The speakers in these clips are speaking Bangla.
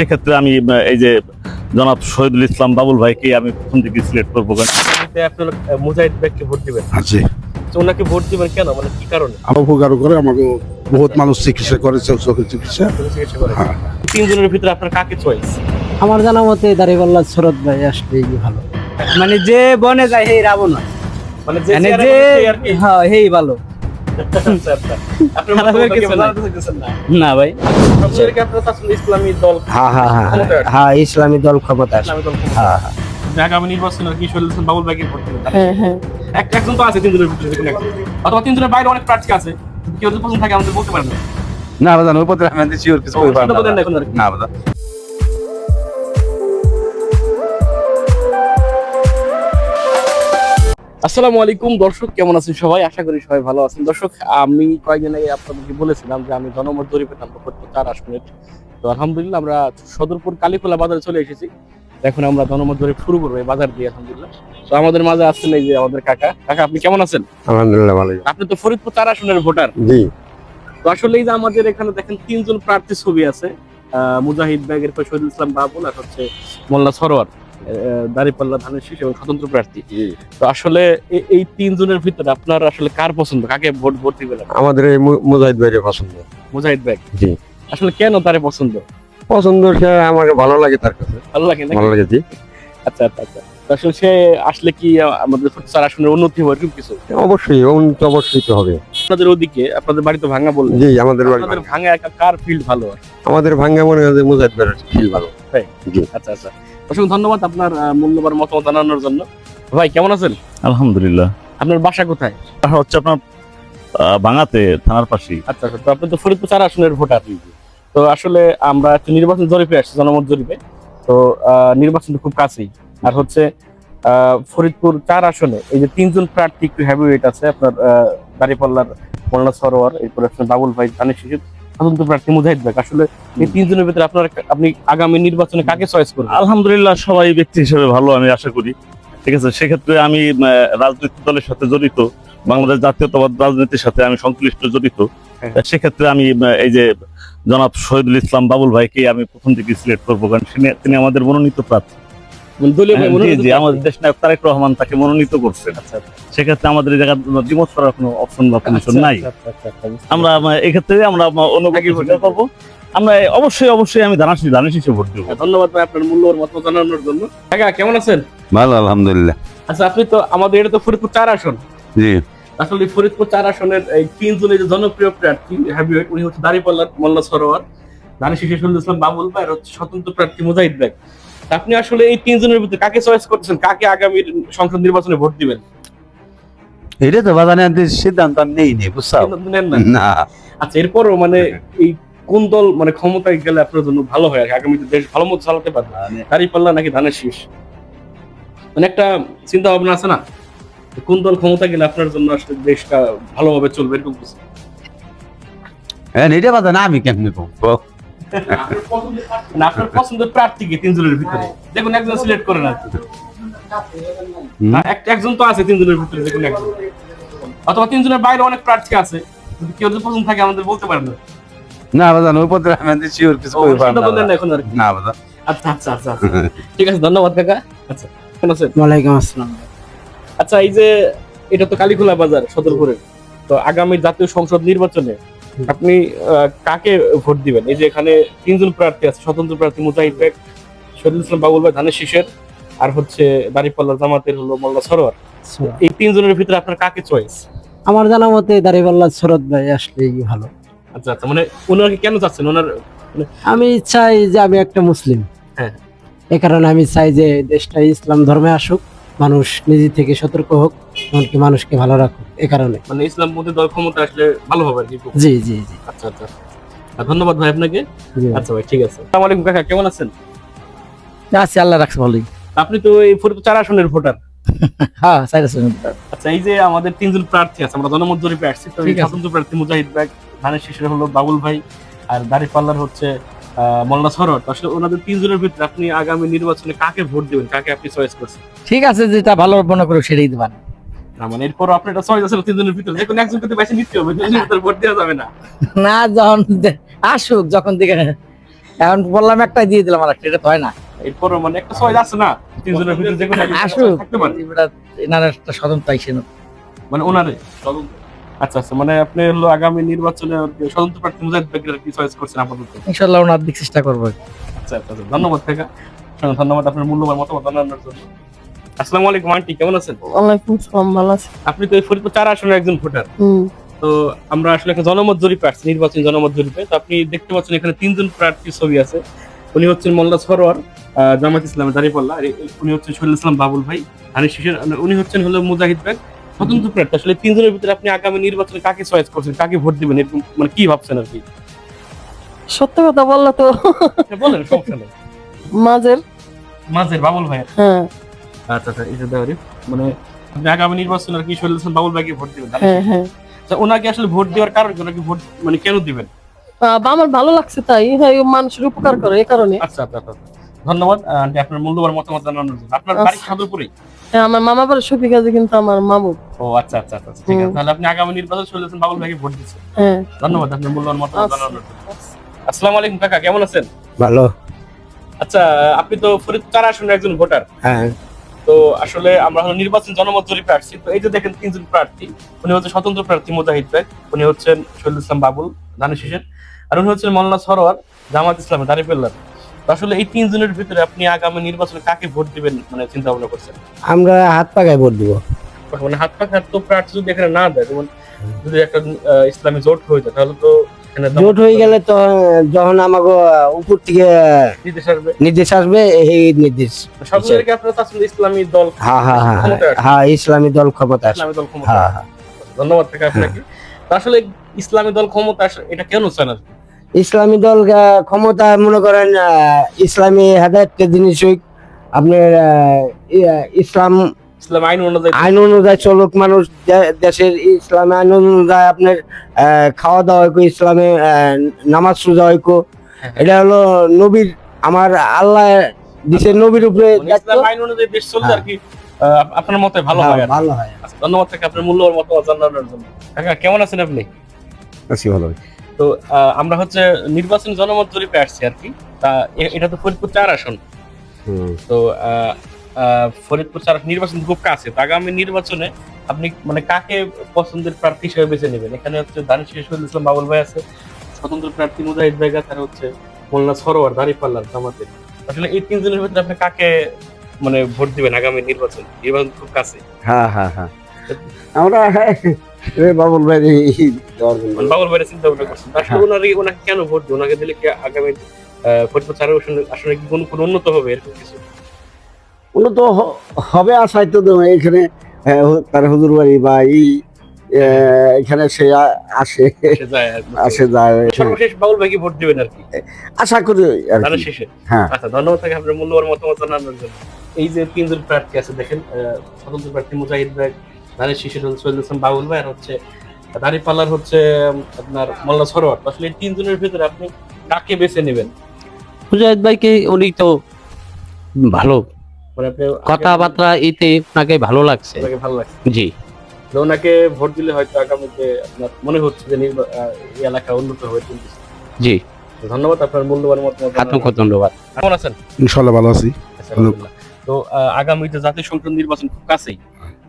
সেক্ষেত্রে আমি এই যে জনাব শহীদুল ইসলাম বাবুল ভাইকে আমি প্রথম থেকে সিলেক্ট করব। কারণ এতে আপনি হলো, আহ, মুজাহিদ ব্যাগকে ভোট দিবেন। আছে তো ওনাকে ভোট দিবেন কেন? মানে কি কারণে? আমার উপকার করে আমাকে বহুত মানুষ চিকিৎসা করেছে চোখের চিকিৎসা। হ্যাঁ। তিনজনের ভিতরে আপনার কাকে চয়েস আমার জানা মতে দাঁড়িপাল্লা শরৎ ভাই আসলেই ভালো। মানে যে বনে যায় হেই রাবণ হয়। মানে যে মানে হ্যাঁ হেই ভালো। না। ভাই। দল হ্যাঁ ইসলামী ক্ষমতা। হ্যাঁ হ্যাঁ আগামী কি বাবুল ভাইকে ভোট হ্যাঁ হ্যাঁ। একজন তো আছে তিনজনের ভিতরে। অথবা তিনজনের বাইরে অনেক প্রার্থী আছে। কেউ যদি পছন্দ থাকে আমাদের বলতে পারেন। না না বাজান শিওর কিছু বলেন না বাজান। আসসালামু আলাইকুম দর্শক কেমন আছেন সবাই? আশা করি সবাই ভালো আছেন। দর্শক আমি কয়েকদিন আগে আপনাদেরকে বলেছিলাম যে আমি জনমত জরিপে নামবো করতে চার আসনের। তো আলহামদুলিল্লাহ আমরা সদরপুর কালীখোলা বাজারে চলে এসেছি। এখন আমরা জনমত জরিপ শুরু করব এই বাজার দিয়ে আলহামদুলিল্লাহ। তো আমাদের মাঝে আসছেন এই যে আমাদের কাকা। কাকা আপনি কেমন আছেন? আলহামদুলিল্লাহ ভালো আপনি তো ফরিদপুর চার আসনের ভোটার। জি। তো আসলে এই যে আমাদের এখানে দেখেন তিনজন প্রার্থী ছবি আছে। আহ, মুজাহিদ ব্যাগের পর শহীদুল ইসলাম বাবুল আর হচ্ছে মোল্লা সরোয়ার। দাঁড়িপাল্লা ধানের শীষ এবং স্বতন্ত্র প্রার্থী। তো আসলে এই তিনজনের ভিতরে আপনার আসলে কার পছন্দ? কাকে ভোট ভোট দিবেন আমাদের এই মুজাহিদ ভাইয়ের পছন্দ। মুজাহিদ ব্যাগ জি। আসলে কেন তারে পছন্দ? পছন্দ সে আমাকে ভালো লাগে তার কাছে। ভালো লাগে ভালো লাগে জি। আচ্ছা আচ্ছা আচ্ছা। আসলে সে আসলে কি আমাদের চার আসনের উন্নতি হবে এরকম কিছু? অবশ্যই উন্নত অবশ্যই তো হবে। আপনাদের ওদিকে আপনাদের বাড়ি তো ভাঙা বললেন। জি আমাদের বাড়ি ভাঙ্গা। ভাঙা। একা কার ফিল্ড ভালো? আমাদের ভাঙ্গা মনে হয় মুজাহিদ ভাইয়ের ফিল ভালো। আচ্ছা আচ্ছা। অসংখ্য ধন্যবাদ আপনার মূল্যবান মতামত জানানোর জন্য। ভাই কেমন আছেন? আলহামদুলিল্লাহ। আপনার বাসা কোথায়? হচ্ছে আপনার বাঙাতে থানার পাশে আচ্ছা আচ্ছা তো আপনি তো ফরিদপুর চার আসনের ভোটার। তো আসলে আমরা একটা নির্বাচন জরিপে আসছি জনমত জরিপে। তো আহ, নির্বাচন তো খুব কাছেই। আর হচ্ছে আহ, ফরিদপুর চার আসনে এই যে তিনজন প্রার্থী একটু হ্যাভিওয়েট আছে আপনার দাঁড়িপাল্লার মোল্লা সরোয়ার এরপরে আপনার বাবুল ভাই ধানের শিশু স্বতন্ত্র প্রার্থী মুজাহিদ ভাই আসলে এই তিনজনের ভিতরে আপনার আপনি আগামী নির্বাচনে কাকে চয়েস করবেন? আলহামদুলিল্লাহ সবাই ব্যক্তি হিসেবে ভালো আমি আশা করি। ঠিক আছে সেক্ষেত্রে আমি রাজনৈতিক দলের সাথে জড়িত বাংলাদেশ জাতীয়তাবাদ রাজনীতির সাথে আমি সংশ্লিষ্ট জড়িত। হ্যাঁ। সেক্ষেত্রে আমি এই যে জনাব শহীদুল ইসলাম বাবুল ভাইকে আমি প্রথম থেকে সিলেক্ট করব কারণ তিনি- তিনি আমাদের মনোনীত প্রার্থী। আমাদের দেশ নায়ক তারেক রহমান তাকে মনোনীত করছেন আচ্ছা, আচ্ছা, সেক্ষেত্রে আমাদের এই দ্বিমত করার কোনো অপশন বা পজিশন আচ্ছা, নাই। আচ্ছা, আচ্ছা, আচ্ছা, বুঝতে আমরা এক্ষেত্রে আমরা অনুভূতি আগে ভোট স্বীকার করব আমরা অবশ্যই অবশ্যই আমি ধানাশি ধানের ভোট দেবো। ধন্যবাদ ভাই আপনার মূল্যবান মতামত জানানোর জন্য। কাকা কেমন আছেন? ভালো আলহামদুলিল্লাহ। আচ্ছা আপনি তো আমাদের এটা তো ফরিদপুর চার আসন। জি। আসলে ফরিদপুর চার আসনের এই তিনজনের যে জনপ্রিয় প্রার্থী হ্যাভিওয়েট উনি হচ্ছে দাঁড়িপাল্লার মোল্লা সরোয়ার। ইসলাম বাবুল ভাই আর হচ্ছে স্বতন্ত্র প্রার্থী মুজাহিদ ভাই। আপনি আসলে এই তিনজনের ভিতরে কাকে চয়েস করতেছেন? কাকে আগামী সংসদ নির্বাচনে ভোট দিবেন? এটা তো বাজানে সিদ্ধান্ত নেই নি বুঝছ না? আচ্ছা এরপরও মানে এই কোন দল মানে ক্ষমতায় গেলে আপনার জন্য ভালো হয়? আগামীতে দেশ ভালো মতো চালাতে পারবে? দাঁড়িপাল্লা নাকি ধানের শীষ? মানে একটা চিন্তা ভাবনা আছে না? কোন দল ক্ষমতা গেলে আপনার জন্য আসলে দেশটা ভালোভাবে চলবে এরকম কিছু? হ্যাঁ এটা বাজানে আমি কেমনি কম না আপনার পছন্দের প্রার্থী কি তিনজনের ভিতরে? দেখুন একজন সিলেক্ট করেন আর এক- একজন তো আছে তিনজনের ভিতরে দেখুন একজন। অথবা তিনজনের বাইরে অনেক প্রার্থী আছে। কেউ যদি পছন্দ থাকে আমাদের বলতে পারেন না। না বাজান ওই পথে আমি শিওর কিছু কই না এখন আর না বাজান আচ্ছা আচ্ছা আচ্ছা আচ্ছা। ঠিক আছে ধন্যবাদ কাকা। আচ্ছা কেমন আছেন? ওয়ালাইকুম আসসালাম। আচ্ছা এই যে এটা তো কালীখোলা বাজার সদরপুরের তো আগামী জাতীয় সংসদ নির্বাচনে আপনি কাকে ভোট দিবেন? এই যে এখানে তিনজন প্রার্থী আছে স্বতন্ত্র প্রার্থী মুজাহিদ বেগ শহীদুল ইসলাম বাবুল ভাই ধানের শীষের আর হচ্ছে দাঁড়িপাল্লা জামাতের হলো মোল্লা সরোয়ার। এই তিনজনের ভিতরে আপনার কাকে চয়েস আমার জানা মতে দাঁড়িপাল্লা শরৎ ভাই আসলেই ভালো। আচ্ছা আচ্ছা মানে ওনাকে কেন চাচ্ছেন? ওনার আমি চাই যে আমি একটা মুসলিম। হ্যাঁ। এ কারণে আমি চাই যে দেশটা ইসলাম ধর্মে আসুক। মানুষ নিজে থেকে সতর্ক হোক এমনকি মানুষকে ভালো রাখুক এ কারণে। মানে ইসলাম মধ্যে দল ক্ষমতা আসলে ভালো হবে আর কি জি জি জি। আচ্ছা আচ্ছা। ধন্যবাদ ভাই আপনাকে। আচ্ছা ভাই ঠিক আছে। আসসালামু আলাইকুম কাকা কেমন আছেন? আছি আল্লাহ রাখছে ভালোই। আপনি তো এই চার আসনের ভোটার। হ্যাঁ চাই আচ্ছা এই যে আমাদের তিনজন প্রার্থী আছে আমরা জনমত জরিপে আসছি তো এই ঠিক আছে। স্বতন্ত্র প্রার্থী মুজাহিদ ব্যাগ ধানের শীষের হলো বাবুল ভাই আর দাঁড়িপাল্লার হচ্ছে আহ, মোল্লা তো আসলে ওনাদের তিনজনের ভিতরে আপনি আগামী নির্বাচনে কাকে ভোট দিবেন? কাকে আপনি চয়েস করছেন? ঠিক আছে যেটা ভালো মনে করো সেটাই দেবেন মানে এরপর আপনি একটা চয়েস আছে তিনজনের ভিতরে? যে কোনো একজনকে তো বেশি নিতে হবে দুজনের ভিতরে ভোট দেওয়া যাবে না। না যখন আসুক যখন দিকে এখন বললাম একটাই দিয়ে দিলাম আর এটা তো হয় না। এরপর মানে একটা চয়েস আছে না? তিনজনের ভিতরে যে কোনো আসুক থাকতে পারে। এবার এনার একটা স্বতন্ত্র আইসেন। মানে ওনারে আচ্ছা আচ্ছা মানে আপনি হলো আগামী নির্বাচনে স্বতন্ত্র প্রার্থী মুজাহিদ বেগের কি চয়েস করছেন আপাতত? ইনশাল্লাহ ওনার দিক চেষ্টা করব। আচ্ছা আচ্ছা আচ্ছা। ধন্যবাদ থেকে ধন্যবাদ আপনার মূল্যবান মতামত জানানোর জন্য। আসসালামু আলাইকুম আন্টি কেমন আছেন? ওয়ালাইকুম সালাম ভালো আছি। আপনি তো এই ফরিদপুর চার আসনের একজন ভোটার। তো আমরা আসলে একটা জনমত জরিপে আসছি নির্বাচনী জনমত জরিপে। তো আপনি দেখতে পাচ্ছেন এখানে তিনজন প্রার্থীর ছবি আছে। উনি হচ্ছেন মোল্লা সরোয়ার আহ, জামাত ইসলামের আর এ- উনি হচ্ছেন শহীদুল ইসলাম বাবুল ভাই হানিফ শিশির উনি হচ্ছেন হলো মুজাহিদ ব্যাগ স্বতন্ত্র প্রার্থী আসলে তিনজনের ভিতরে আপনি আগামী নির্বাচনে কাকে চয়েস করছেন কাকে ভোট দিবেন এরকম মানে কি ভাবছেন আর কি? সত্য কথা বললে তো হ্যাঁ, বলেন সমস্যা নেই। মাঝের। মাঝের বাবুল ভাই হ্যাঁ। আচ্ছা আচ্ছা এটা দেওয়ারি মানে আপনি আগামী নির্বাচনে আর কি বাবুল ভাইকে ভোট দিবেন হ্যাঁ হ্যাঁ। আচ্ছা, ওনাকে আসলে ভোট দেওয়ার কারণ কি? ওনাকে ভোট মানে কেন দিবেন? আমার ভালো লাগছে তাই হ্যাঁ মানুষের উপকার করে এই কারণে। আচ্ছা আচ্ছা আচ্ছা ধন্যবাদ আন্টি আপনার মূল্যবান মতামত জানানোর জন্য। আপনার বাড়ি আচ্ছা। হ্যাঁ, আমার মামা বাড়ির শফিক আছে কিন্তু আমার মামু। ও আচ্ছা আচ্ছা আচ্ছা আচ্ছা, ঠিক আছে। তাহলে আপনি আগামী নির্বাচন চলে যাচ্ছেন বাবুল ভাইকে ভোট দিচ্ছেন। হ্যাঁ। ধন্যবাদ আপনার মূল্যবান মতামত আচ্ছা। জানানোর জন্য। আসসালামু আলাইকুম কাকা কেমন আছেন? ভালো। আচ্ছা আপনি তো ফরিদপুর চার আসনের একজন ভোটার? হ্যাঁ। তো আসলে আমরা হলো নির্বাচন জনমত জরিপে আসছি তো এই যে দেখেন তিনজন প্রার্থী উনি হচ্ছে স্বতন্ত্র প্রার্থী মুজাহিদ বেগ উনি হচ্ছেন শহীদুল ইসলাম বাবুল ধানের শীষের আর উনি হচ্ছেন মোল্লা সরোয়ার জামাত ইসলামের তো আসলে এই তিনজনের ভিতরে আপনি আগামী নির্বাচনে কাকে ভোট দিবেন মানে চিন্তা ভাবনা করছেন? আমরা হাত পাকায় ভোট দিব। মানে হাত পাখা তো প্রার্থী যদি এখানে না দেয় যেমন যদি একটা ইসলামী জোট হয়ে যায় তাহলে তো জোট হয়ে গেলে তো যখন আমাকে উপর থেকে নির্দেশ আসবে। নির্দেশ আসবে এই নির্দেশ ইসলামী দল হ্যাঁ হ্যাঁ হ্যাঁ হ্যাঁ ইসলামী দল ক্ষমতা ইসলামী দল ক্ষমতা হ্যাঁ হ্যাঁ ধন্যবাদ থেকে আপনাকে। আসলে ইসলামী দল ক্ষমতা এটা কেন চান আর কি? ইসলামী দল ক্ষমতা মনে করেন ইসলামী হেদায়তকে জিনিস আপনার ইসলাম ইসলাম আইন অনুযায়ী আইন অনুযায়ী চলুক মানুষ দেশের ইসলামী আইন অনুযায়ী আপনার খাওয়া দাওয়া হইকো ইসলামে নামাজ সোজা হইকো। হ্যাঁ। এটা হলো নবীর আমার আল্লাহ দিছে নবীর উপরে ইসলাম আইন অনুযায়ী দেশ চলতে আর কি আহ, আপনার মতে ভালো হ্যাঁ, হয় ভালো হয়। আচ্ছা, ধন্যবাদ থেকে আপনার মূল্যবান মতামত জানানোর জন্য। কাকা কেমন আছেন আপনি? আছি ভালো। তো আমরা হচ্ছে নির্বাচন জনমত জরিপে আসছি আর কি। তা এটা তো ফরিদপুর চার আসন। তো ফরিদপুর চার নির্বাচন খুব কাছে তো আগামী নির্বাচনে আপনি মানে কাকে পছন্দের প্রার্থী হিসেবে বেছে নেবেন? এখানে হচ্ছে দানিশ শহীদুল ইসলাম বাবুল ভাই আছে। স্বতন্ত্র প্রার্থী মুজাহিদ ভাই আর হচ্ছে মোল্লা সরোয়ার দাঁড়িপাল্লার জামাতে। আসলে এই তিনজনের ভিতরে আপনি কাকে মানে ভোট দিবেন আগামী নির্বাচন? নির্বাচন খুব কাছে? হ্যাঁ হ্যাঁ হ্যাঁ। আমরা বাবুল ভাই বাবুল ভাইয়ের চিন্তা ভাবনা করছেন। আসলে ওনার ওনাকে কেন ভোট দিবেন ওনাকে দিলে কি আগামী ফরিদপুর চার আসলে কি কোনো কোনো উন্নত হবে এরকম কিছু? উন্নত হবে তো তো এখানে তার হুজুর বাড়ি বা এই এখানে সে আসে। আর। আসে যায়। সর্বশেষ বাবুল ভাইকে ভোট দিবেন আর কি। আশা করি আর শেষে। হ্যাঁ। আচ্ছা ধন্যবাদ থাকে আপনার মূল্যবান মতামত জানানোর জন্য। এই যে তিনজন প্রার্থী আছে দেখেন স্বতন্ত্র প্রার্থী মুজাহিদ ভাই ধানের শিশির সৈয়দ হাসান বাবুল ভাই আর হচ্ছে দাঁড়ি পাল্লার হচ্ছে আপনার মোল্লা সরোয়ার। আসলে এই তিনজনের ভিতরে আপনি কাকে বেছে নেবেন? মুজাহিদ ভাইকে উনি তো ভালো। মানে কথাবার্তা এতে আপনাকে ভালো লাগছে। ভালো লাগছে। জি। তো ওনাকে ভোট দিলে হয়তো আগামীতে আপনার মনে হচ্ছে যে এলাকা উন্নত হবে জি। ধন্যবাদ আপনার মূল্যবান মতামত আপনাকে ধন্যবাদ। কেমন আছেন? ইনশাল্লাহ ভালো আছি। তো আগামীতে জাতীয় সংসদ নির্বাচন খুব কাছেই।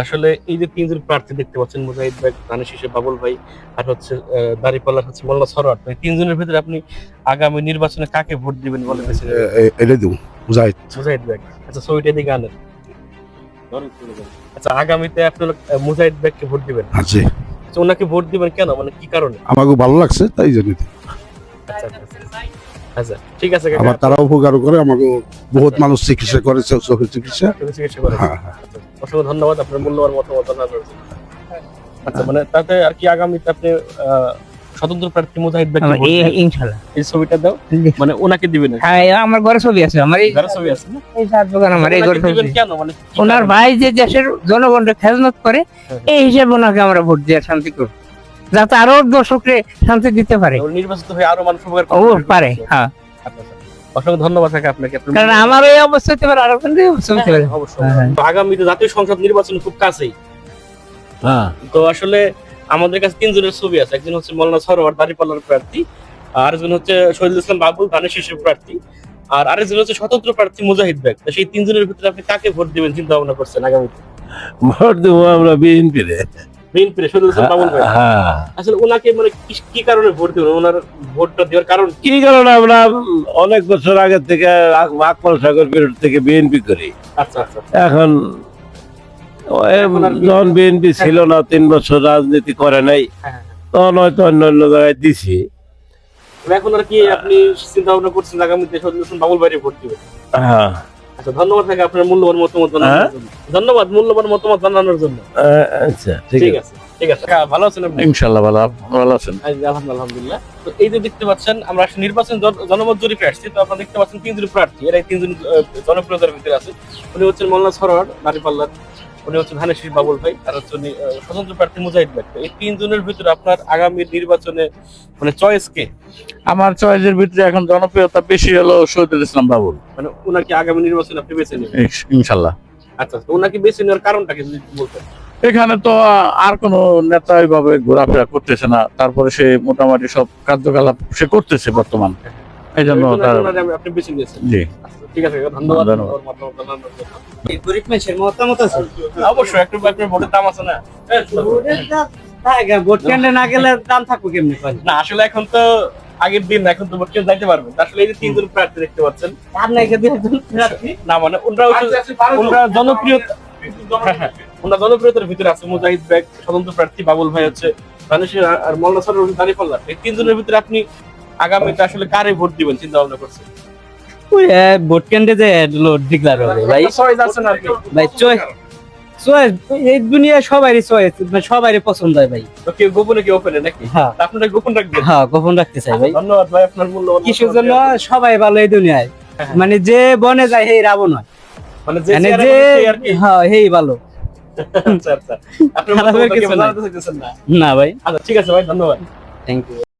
আসলে এই যে তিনজন প্রার্থী দেখতে পাচ্ছেন মুজাহিদ ভাই দানিশ হিসেবে বাবুল ভাই আর হচ্ছে দাঁড়িপাল্লার হচ্ছে মোল্লা সরোয়ার। এই তিনজনের ভিতরে আপনি আগামী নির্বাচনে কাকে ভোট দিবেন বলে? এটা দিব মুজাহিদ। মুজাহিদ ভাই। আচ্ছা ছবিটা দিকে আনেন। আচ্ছা আগামীতে আপনি মুজাহিদ ভাইকে ভোট দিবেন? আছে আচ্ছা ওনাকে ভোট দিবেন কেন? মানে কি কারণে? আমাকে ভালো লাগছে তাই জন্য আচ্ছা। আচ্ছা, ঠিক আছে কাকা, তারা উপকার করে আমাকে বহুত মানুষ চিকিৎসা করে চোখের চিকিৎসা। চিকিৎসা করেন। হ্যাঁ হ্যাঁ। আচ্ছা, অসংখ্য ধন্যবাদ আপনার মূল্যবান মতামত আচ্ছা মানে তাতে আর কি আগামীতে আপনি আহ, স্বতন্ত্র প্রার্থী মুজাহিদ এই ছবিটা দাও। মানে ওনাকে দিবেন। হ্যাঁ আমার ঘরে ছবি আছে আমার এই যারা ছবি আছে না? এই চার দোকান আমার এই ঘরে ছবি। কেন? মানে ওনার ভাই যে দেশের জনগণকে খেজমত করে হ্যাঁ। এই হিসেবে ওনাকে আমরা ভোট দিয়ে শান্তি করব। যাতে আরও দর্শককে শান্তি দিতে পারে। নির্বাচিত হয়ে আরও মানুষ উপকার ও পারে। হ্যাঁ। আচ্ছা, আচ্ছা। অসংখ্য ধন্যবাদ থাকে আপনাকে। কারণ আমার এই অবস্থা হতে পারে আরও কিন্তু এই অবস্থা হতে পারে। অবশ্যই হ্যাঁ, হ্যাঁ। আগামীতে জাতীয় সংসদ নির্বাচন খুব কাছেই। হ্যাঁ। তো আসলে আমাদের কাছে তিনজনের ছবি আছে। একজন হচ্ছে মৌলানা সরোয়ার দাঁড়িপাল্লার প্রার্থী আর একজন হচ্ছে শহীদুল ইসলাম বাবুল ধানের শীর্ষ প্রার্থী আর আরেকজন হচ্ছে স্বতন্ত্র প্রার্থী মুজাহিদ বেগ। তো সেই তিনজনের ভিতরে আপনি কাকে ভোট দিবেন চিন্তা ভাবনা করছেন আগামীতে? ভোট দেবো আমরা বিএনপি ভাই। হ্যাঁ। আসলে ওনাকে মানে কি- কারণে ভোট দিবেন? ওনার ভোটটা দেওয়ার কারণ কি? কারণে আমরা অনেক বছর আগে থেকে আক- আকবর সাগর পিরিয়ড থেকে বিএনপি করি। আচ্ছা আচ্ছা। এখন যখন বিএনপি ছিল না তিন বছর রাজনীতি করে নাই হ্যাঁ, তখন হয়তো অন্য অন্য জায়গায় দিছি। এখন আর কি আপনি চিন্তা ভাবনা করছেন আগামীতে শহীদুল ইসলাম বাবুল ভাইয়ের ভোট দিবেন? হ্যাঁ। আচ্ছা ধন্যবাদ থাকে আপনার মূল্যবান মতামত জানানোর জন্য। ধন্যবাদ মূল্যবান মতামত জানানোর জন্য। আচ্ছা ঠিক আছে। ঠিক আছে। ভালো আছেন আপনি? ইনশাল্লাহ ভালো ভালো আছেন। আলহামদুলিল্লাহ। তো এই যে দেখতে পাচ্ছেন আমরা নির্বাচন জনমত জরিপে আসছি। তো আপনারা দেখতে পাচ্ছেন তিনজন প্রার্থী। এরা তিনজন জনপ্রিয়তার ভিতরে আছে। উনি হচ্ছেন মোল্লা সরোয়ার উনি হচ্ছেন ধানেশীষ বাবুল ভাই আর হচ্ছে উনি স্বতন্ত্র প্রার্থী মুজাহিদ ভাই। এই তিনজনের ভিতরে আপনার আগামী নির্বাচনে মানে চয়েস কে? আমার চয়েসের ভিতরে এখন জনপ্রিয়তা বেশি হলো শহীদুল ইসলাম বাবুল। মানে ওনাকে আগামী নির্বাচনে আপনি বেছে নেবেন? ইনশ- ইনশাল্লাহ। আচ্ছা তো ওনাকে বেছে নেওয়ার কারণটা কি যদি বলতেন? এখানে তো আর কোনো নেতা ওইভাবে ঘোরাফেরা করতেছে না তারপরে সে মোটামুটি সব কার্যকলাপ সে করতেছে বর্তমান। এই জন্য তার আপনি বেছে নিয়েছেন। জি। আচ্ছা, ঠিক আছে ধন্যবাদ। গরিব মানুষের মতামত আছে। অবশ্যই একটু একটু ভোটের দাম আছে না? ভোট কেন্দ্রে না গেলে দাম থাকব কেমনি না আসলে এখন তো আগের দিন এখন তো ভোট কেন্দ্রে যাইতে পারবেন আসলে এই যে তিনজন প্রার্থী দেখতে পাচ্ছেন। আর নাই প্রার্থী। না মানে ওনারা ওনারা জনপ্রিয়তা হ্যাঁ, হ্যাঁ, জনপ্রিয়তার ভিতরে আছে। মুজাহিদ বেগ স্বতন্ত্র প্রার্থী বাবুল ভাই হচ্ছে আর- আর মোল্লা সরোর দাঁড়িপাল্লা এই তিনজনের ভিতরে আপনি আগামীতে আসলে কারে ভোট দিবেন চিন্তা ভাবনা করছেন? ওই ভোট কেন্দ্রে যে ডিক্লার হবে ভাই। চয়েস আছে না আর কি? ভাই চয়েস চয়েস এই দুনিয়ায় সবারই চয়েস সবারই পছন্দ হয় ভাই। তো কেউ গোপনে কেউ ওপেনে নাকি? হ্যাঁ। আপনারা গোপন রাখবেন? হ্যাঁ গোপন রাখতে চাই ভাই। ধন্যবাদ ভাই আপনার মূল্যবান কিসের জন্য? সবাই ভালো এই দুনিয়ায়। হ্যাঁ। মানে যে বনে যায় সেই রাবণ হয়। মানে যে মানে হ্যাঁ সেই ভালো। আচ্ছা আচ্ছা। না? ভাই। আচ্ছা ঠিক আছে ভাই ধন্যবাদ। Thank you